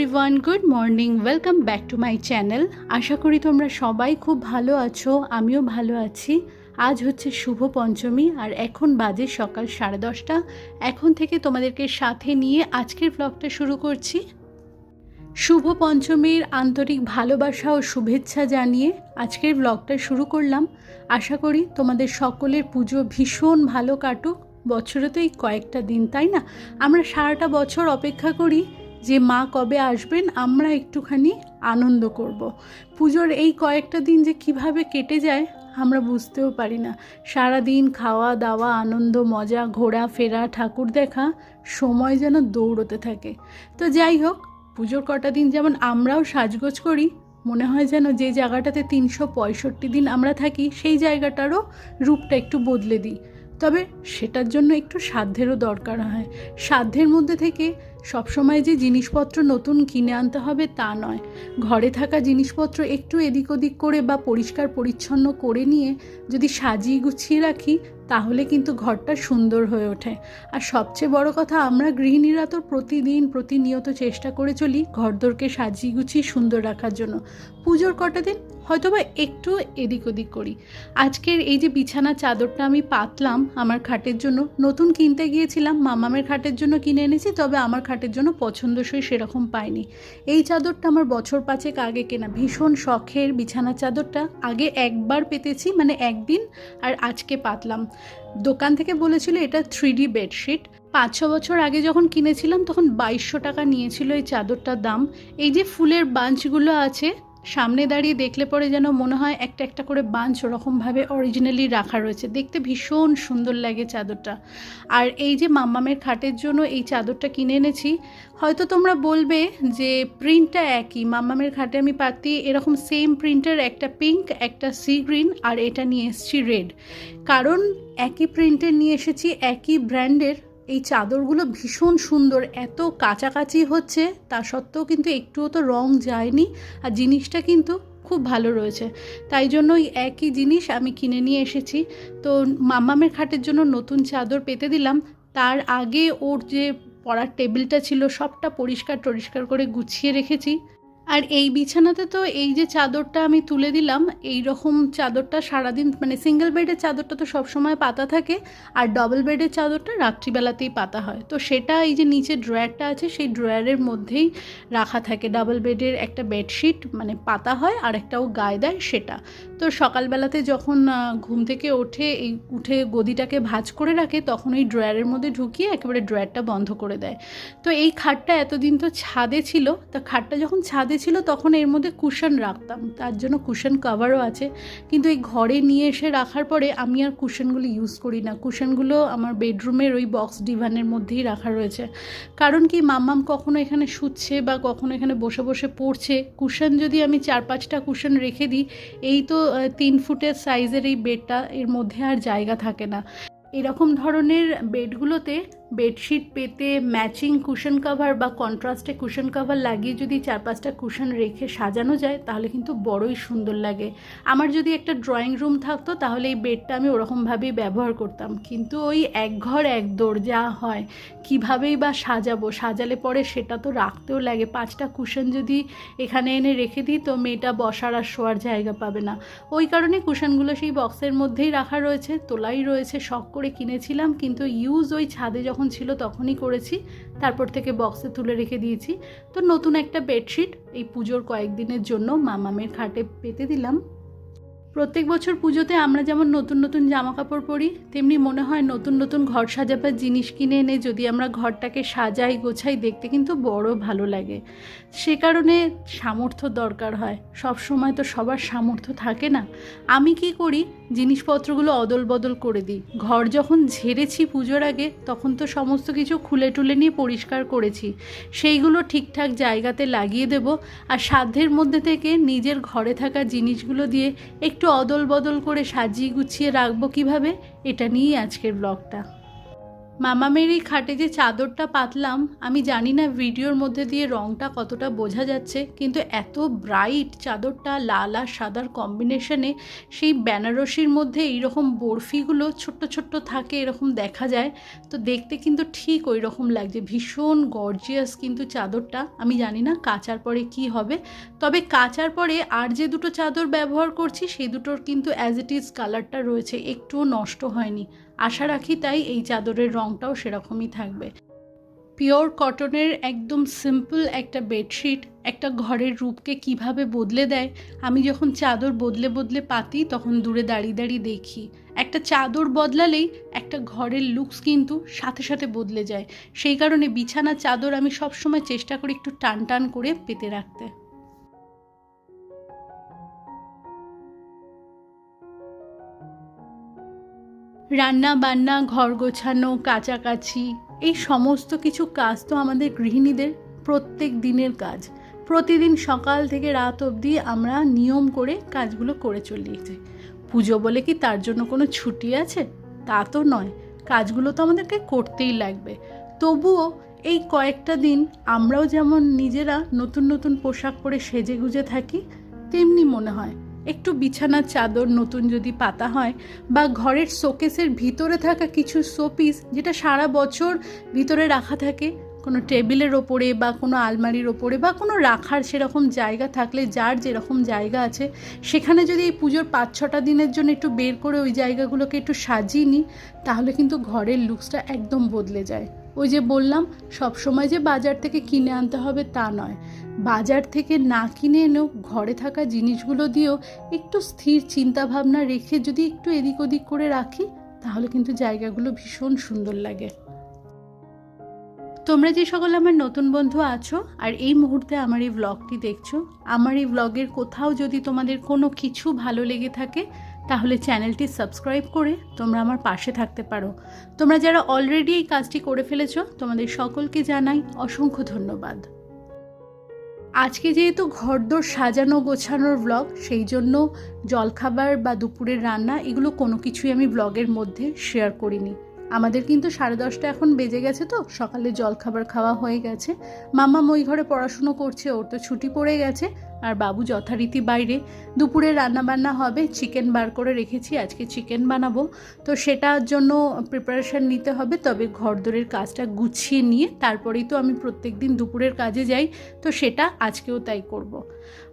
Everyone good morning welcome back to my channel আশা করি তোমরা সবাই খুব ভালো আছো, আমিও ভালো আছি। আজ হচ্ছে শুভ পঞ্চমী আর এখন বাজে সকাল সাড়ে দশটা। এখন থেকে তোমাদেরকে সাথে নিয়ে আজকের ব্লগটা শুরু করছি। শুভ পঞ্চমীর আন্তরিক ভালোবাসা ও শুভেচ্ছা জানিয়ে আজকের ব্লগটা শুরু করলাম। আশা করি তোমাদের সকলের পুজো ভীষণ ভালো কাটুক। বছরে তো এই কয়েকটা দিন, তাই না? আমরা সারাটা বছর অপেক্ষা করি যে মা কবে আসবেন, আমরা একটুখানি আনন্দ করব। পুজোর এই কয়েকটা দিন যে কীভাবে কেটে যায়, আমরা বুঝতেও পারি না। সারা দিন খাওয়া দাওয়া, আনন্দ, মজা, ঘোরা, ফেরা, ঠাকুর দেখা, সময় যেন দৌড়তে থাকে। তো যাই হোক, পুজোর কটা দিন যেমন আমরাও সাজগোজ করি, মনে হয় যেন যে জায়গাটাতে তিনশো পঁয়ষট্টি দিন আমরা থাকি, সেই জায়গাটারও রূপটা একটু বদলে দিই। তবে সেটার জন্য একটু সাধ্যেরও দরকার হয়। সাধ্যের মধ্যে থেকে সবসময় যে জিনিসপত্র নতুন কিনে আনতে হবে তা নয়। ঘরে থাকা জিনিসপত্র একটু এদিক ওদিক করে বা পরিষ্কার পরিচ্ছন্ন করে নিয়ে যদি সাজিয়ে গুছিয়ে রাখি, তাহলে কিন্তু ঘরটা সুন্দর হয়ে ওঠে। আর সবচেয়ে বড় কথা, আমরা গৃহিণীরা তো প্রতিদিন প্রতিনিয়ত চেষ্টা করে চলি ঘরদোরকে সাজিয়ে গুছিয়ে সুন্দর রাখার জন্য। পুজোর কটা দিন? হয়তো বা একটু এদিক ওদিক করি। আজকের এই যে বিছানা চাদরটা আমি পাতলাম, আমার খাটের জন্য, নতুন কিনতে গিয়েছিলাম, মামামের খাটের জন্য কিনে এনেছি, তবে আমার খাটের জন্য পছন্দসই সেরকম পাইনি। এই চাদরটা আমার বছর পাঁচেক আগে কেনা। ভীষণ শখের বিছানা চাদরটা। আগে একবার পেতেছি মানে একদিন, আর আজকে পাতলাম। দোকান থেকে বলেছিল এটা থ্রি ডি বেডশিট পাঁচ ছ বছর আগে যখন কিনেছিলাম, তখন বাইশশো টাকা নিয়েছিল এই চাদরটার দাম। এই যে ফুলের বাঞ্চগুলো আছে সামনে দাঁড়িয়ে দেখলে পরে যেন মনে হয় একটা একটা করে বাঞ্চ ওরকমভাবে অরিজিনালি রাখা রয়েছে। দেখতে ভীষণ সুন্দর লাগে চাদরটা। আর এই যে মাম্মামের খাটের জন্য এই চাদরটা কিনে এনেছি, হয়তো তোমরা বলবে যে প্রিন্টটা একই, মাম্মামের খাটে আমি পাতি এরকম সেম প্রিন্টের একটা পিঙ্ক একটা সি গ্রিন আর এটা নিয়ে এসেছি রেড কারণ একই প্রিন্টের নিয়ে এসেছি, একই ব্র্যান্ডের এই চাদরগুলো ভীষণ সুন্দর, এত কাছাকাছি হচ্ছে, তা সত্ত্বেও কিন্তু একটুও তো রং যায়নি আর জিনিসটা কিন্তু খুব ভালো রয়েছে। তাই জন্য ওই একই জিনিস আমি কিনে নিয়ে এসেছি। তো মাম্মামের খাটের জন্য নতুন চাদর পেতে দিলাম। তার আগে ওর যে পড়ার টেবিলটা ছিল, সবটা পরিষ্কার টরিষ্কার করে গুছিয়ে রেখেছি। আর এই বিছানাতে তো এই যে চাদরটা আমি তুলে দিলাম এই রকম চাদরটা সারাদিন মানে সিঙ্গেল বেডের চাদরটা তো সবসময় পাতা থাকে, আর ডবল বেডের চাদরটা রাত্রিবেলাতেই পাতা হয়। তো সেটা এই যে নিচে ড্রয়ারটা আছে, সেই ড্রয়ারের মধ্যেই রাখা থাকে। ডাবল বেডের একটা বেডশিট মানে পাতা হয়, আর একটাও গায়ে দেয় সেটা। তো সকালবেলাতে যখন ঘুম থেকে ওঠে, এই উঠে গদিটাকে ভাজ করে রাখে, তখন ওই ড্রয়ারের মধ্যে ঢুকিয়ে একেবারে ড্রয়ারটা বন্ধ করে দেয়। তো এই খাটটা এতদিন তো ছাদে ছিল, তা খাটটা যখন ছাদে ছিল তখন এর মধ্যে কুশন রাখতাম। তার জন্য কুশন কাভারও আছে। কিন্তু এই ঘরে নিয়ে এসে রাখার পরে আমি আর কুশনগুলো ইউজ করি না। কুশনগুলো আমার বেডরুমের ওই বক্স ডিভানের মধ্যেই রাখা রয়েছে। কারণ কি, মাম্মাম কখনো এখানে শুচ্ছে বা কখনো এখানে বসে বসে পড়ছে। কুশন যদি আমি চার পাঁচটা কুশন রেখে দিই, এই তো তিন ফুটের সাইজের এই বেডটা এর মধ্যে আর জায়গা থাকে না। এরকম ধরনের বেডগুলোতে বেডশিট পেতে ম্যাচিং কুশন কাভার বা কন্ট্রাস্টে কুশন কাভার লাগিয়ে যদি চার পাঁচটা কুশন রেখে সাজানো যায়, তাহলে কিন্তু বড়ই সুন্দর লাগে। আমার যদি একটা ড্রয়িং রুম থাকতো, তাহলে এই বেডটা আমি ওরকমভাবেই ব্যবহার করতাম। কিন্তু ওই এক ঘর, এক দৌড় যা হয়, কিভাবেই বা সাজাবো, সাজালে পরে সেটা তো রাখতেও লাগে। পাঁচটা কুশন যদি এখানে এনে রেখে দিই, তো মেয়েটা বসার আর শোয়ার জায়গা পাবে না। ওই কারণে কুশনগুলো সেই বক্সের মধ্যেই রাখা রয়েছে, তোলাই রয়েছে, শখ করে কিনেছিলাম, কিন্তু ইউজ ওই ছাদে যখন ছিল তখনই করেছি। তারপর থেকে বক্সে তুলে রেখে দিয়েছি। তো নতুন একটা বেডশিট এই পুজোর কয়েকদিনের জন্য মামামের খাটে পেতে দিলাম। প্রত্যেক বছর পুজোতে আমরা যেমন নতুন নতুন জামা কাপড় পরি, তেমনি মনে হয় নতুন নতুন ঘর সাজাবার জিনিস কিনে এনে যদি আমরা ঘরটাকে সাজাই গোছাই দেখতে কিন্তু বড় ভালো লাগে। সে কারণে সামর্থ্য দরকার হয়। সব সময় তো সবার সামর্থ্য থাকে না। আমি কি করি জিনিসপত্রগুলো অদল বদল করে দিই। ঘর যখন ঝেড়েছি পুজোর আগে, তখন তো সমস্ত কিছু খুলে টুলে নিয়ে পরিষ্কার করেছি। সেইগুলো ঠিকঠাক জায়গাতে লাগিয়ে দেব আর সাধ্যের মধ্যে থেকে নিজের ঘরে থাকা জিনিসগুলো দিয়ে একটু অদল বদল করে সাজিয়ে গুছিয়ে রাখব কীভাবে? এটা নিয়েই আজকের ব্লগটা। মামামের এই খাটে যে চাদরটা পাতলাম, আমি জানি না ভিডিওর মধ্যে দিয়ে রংটা কতটা বোঝা যাচ্ছে, কিন্তু এত ব্রাইট চাদরটা লাল আর সাদার কম্বিনেশনে সেই বেনারসির মধ্যে এইরকম বরফিগুলো ছোট্ট ছোট্ট থাকে, এরকম দেখা যায়। তো দেখতে কিন্তু ঠিক ওই রকম লাগছে, ভীষণ গর্জিয়াস কিন্তু চাদরটা। আমি জানি না কাচার পরে কি হবে। তবে কাচার পরে আর যে দুটো চাদর ব্যবহার করছি সেই দুটোর কিন্তু অ্যাজ ইট ইজ কালারটা রয়েছে, একটুও নষ্ট হয়নি। আশা রাখি তাই এই চাদরের রঙটাও সেরকমই থাকবে। পিওর কটনের একদম সিম্পল একটা বেডশিট, একটা ঘরের রূপকে কীভাবে বদলে দেয়, আমি যখন চাদর বদলে বদলে পাতি তখন দূরে দাঁড়িয়ে দাঁড়িয়ে দেখি। একটা চাদর বদলালেই একটা ঘরের লুকস কিন্তু সাথে সাথে বদলে যায়। সেই কারণে বিছানা চাদর আমি সবসময় চেষ্টা করি একটু টান টান করে পেতে রাখতে। রান্না বান্না ঘর গোছানো, কাচাকাছি, এই সমস্ত কিছু কাজ তো আমাদের গৃহিণীদের প্রত্যেক দিনের কাজ। প্রতিদিন সকাল থেকে রাত অবধি আমরা নিয়ম করে কাজগুলো করে চলিয়েছি। পুজো বলে কি তার জন্য কোনো ছুটি আছে? তা তো নয়। কাজগুলো তো আমাদেরকে করতেই লাগবে। তবুও এই কয়েকটা দিন আমরাও যেমন নিজেরা নতুন নতুন পোশাক পরে সেজে গুজে থাকি, তেমনি মনে হয় একটু বিছানার চাদর, নতুন যদি পাতা হয় বা ঘরের শোকেসের ভিতরে থাকা কিছু শোপিস যেটা সারা বছর ভিতরে রাখা থাকে কোনো টেবিলের ওপরে বা কোনো আলমারির ওপরে বা কোনো রাখার সেরকম জায়গা থাকলে, যার যেরকম জায়গা আছে, সেখানে যদি এই পুজোর পাঁচ ছটা দিনের জন্য একটু বের করে ওই জায়গাগুলোকে একটু সাজিয়ে নিই, তাহলে কিন্তু ঘরের লুকসটা একদম বদলে যায়। ওই যে বললাম, সব সময় যে বাজার থেকে কিনে আনতে হবে তা নয়। বাজার থেকে না কিনে এনেও ঘরে থাকা জিনিসগুলো দিয়েও একটু স্থির চিন্তা ভাবনা রেখে যদি একটু এদিক ওদিক করে রাখি, তাহলে কিন্তু জায়গাগুলো ভীষণ সুন্দর লাগে। তোমরা যে সকল আমার নতুন বন্ধু আছো আর এই মুহূর্তে আমার এই ব্লগটি দেখছ, আমার এই ব্লগের কোথাও যদি তোমাদের কোনো কিছু ভালো লেগে থাকে, তাহলে চ্যানেলটি সাবস্ক্রাইব করে তোমরা আমার পাশে থাকতে পারো। তোমরা যারা অলরেডি এই কাজটি করে ফেলেছো, তোমাদের সকলকে জানাই অসংখ্য ধন্যবাদ। আজকে যেহেতু ঘরদোর সাজানো গোছানোর ব্লগ সেই জন্য জলখাবার বা দুপুরের রান্না এগুলো কোনো কিছুই আমি ব্লগের মধ্যে শেয়ার করিনি। আমাদের কিন্তু সাড়ে দশটা এখন বেজে গেছে তো, সকালে জলখাবার খাওয়া হয়ে গেছে। মামা ওই ঘরে পড়াশুনো করছে, ওর তো ছুটি পড়ে গেছে, আর বাবু যথারীতি বাইরে। দুপুরে রান্না বান্না হবে, চিকেন বার করে রেখেছি, আজকে চিকেন বানাবো। তো সেটার জন্য প্রিপারেশান নিতে হবে, তবে ঘরদোরের কাজটা গুছিয়ে নিয়ে তারপরেই তো আমি প্রত্যেক দিন দুপুরের কাজে যাই, তো সেটা আজকেও তাই করব।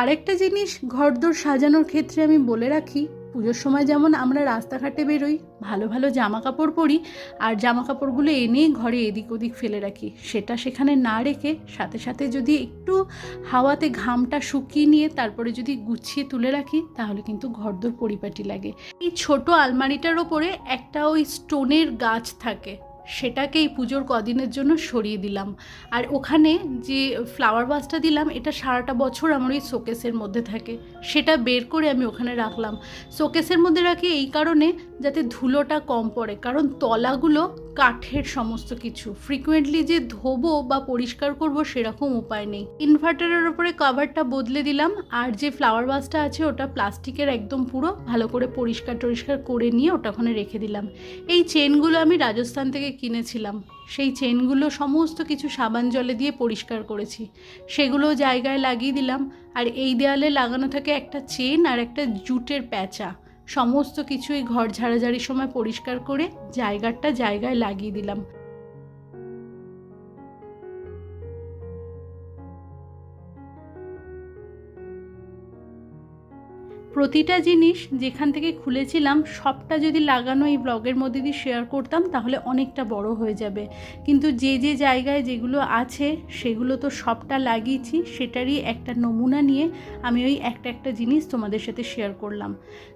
আরেকটা জিনিস ঘরদোর সাজানোর ক্ষেত্রে আমি বলে রাখি পুজোর সময় যেমন আমরা রাস্তাঘাটে বেরোই, ভালো ভালো জামা কাপড় পরি, আর জামা কাপড়গুলো এনে ঘরে এদিক ওদিক ফেলে রাখি। সেটা সেখানে না রেখে সাথে সাথে যদি একটু হাওয়াতে ঘামটা শুকিয়ে নিয়ে তারপরে যদি গুছিয়ে তুলে রাখি, তাহলে কিন্তু ঘরদোর পরিপাটি লাগে। এই ছোট আলমারিটার ওপরে একটা ওই স্টোনের গাছ থাকে। সেটাকে এই পুজোর কদিনের জন্য সরিয়ে দিলাম। আর ওখানে যে ফ্লাওয়ার ভাসটা দিলাম, এটা সারাটা বছর আমার ওই শোকেসের মধ্যে থাকে। সেটা বের করে আমি ওখানে রাখলাম। শোকেসের মধ্যে রাখি এই কারণে যাতে ধুলোটা কম পড়ে, কারণ তলাগুলো কাঠের সমস্ত কিছু। ফ্রিকুয়েন্টলি যে ধোবো বা পরিষ্কার করব সেরকম উপায় নেই। ইনভার্টারের ওপরে কভারটা বদলে দিলাম, আর যে ফ্লাওয়ার ভাসটা আছে ওটা প্লাস্টিকের একদম পুরো ভালো করে পরিষ্কার টরিষ্কার করে নিয়ে ওটা ওখানে রেখে দিলাম। এই চেনগুলো আমি রাজস্থান থেকে কিনেছিলাম। সেই চেনগুলো সমস্ত কিছু সাবান জলে দিয়ে পরিষ্কার করেছি। সেগুলো জায়গায় লাগিয়ে দিলাম। আর এই দেয়ালে লাগানো থাকে একটা চেন আর একটা জুটের প্যাঁচা। সমস্ত কিছুই ঘর ঝাড়াঝাড়ির সময় পরিষ্কার করে জায়গাটা জায়গায় লাগিয়ে দিলাম। প্রতিটা জিনিস যেখান থেকে খুলেছিলাম, সবটা যদি লাগানো এই ব্লগের মধ্যে দিয়ে শেয়ার করতাম, তাহলে অনেকটা বড় হয়ে যাবে। কিন্তু যে যে জায়গায় যেগুলো আছে, সেগুলো তো সবটা লাগিয়েছি, সেটারই একটা নমুনা নিয়ে আমি ওই একটা একটা জিনিস তোমাদের সাথে শেয়ার করলাম।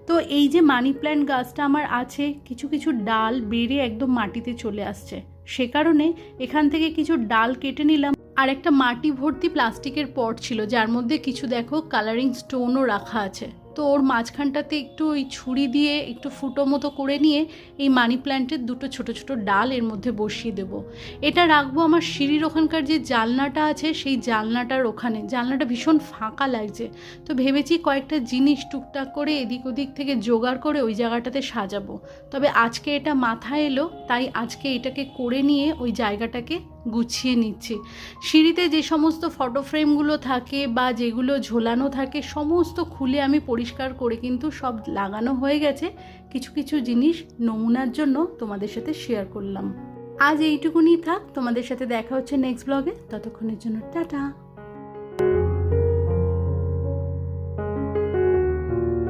তো এই যে মানি প্ল্যান্ট গাছটা আমার আছে, কিছু কিছু ডাল বেড়ে একদম মাটিতে চলে আসছে। সে কারণে এখান থেকে কিছু ডাল কেটে নিলাম। আর একটা মাটি ভর্তি প্লাস্টিকের পট ছিল, যার মধ্যে কিছু দেখো কালারিং স্টোনও রাখা আছে। তো ওর মাঝখানটাতে একটু ওই ছুরি দিয়ে একটু ফুটো মতো করে নিয়ে এই মানি প্ল্যান্টের দুটো ছোট ছোট ডাল এর মধ্যে বসিয়ে দেবো। এটা রাখব আমার সিঁড়ির ওখানকার যে জালনাটা আছে, সেই জালনাটার ওখানে। জালনাটা ভীষণ ফাঁকা লাগছে। তো ভেবেছি কয়েকটা জিনিস টুকটাক করে এদিক ওদিক থেকে জোগাড় করে ওই জায়গাটাতে সাজাবো। তবে আজকে এটা মাথায় এলো, তাই আজকে এটাকে করে নিয়ে ওই জায়গাটাকে গুছিয়ে নিচ্ছি। সিঁড়িতে যে সমস্ত ফটো ফ্রেমগুলো থাকে বা যেগুলো ঝোলানো থাকে, সমস্ত খুলে আমি পরিষ্কার করে কিন্তু সব লাগানো হয়ে গেছে। কিছু কিছু জিনিস নমুনার জন্য তোমাদের সাথে শেয়ার করলাম। আজ এইটুকুনি থাক। তোমাদের সাথে দেখা হচ্ছে নেক্সট ব্লগে ততক্ষণের জন্য টাটা।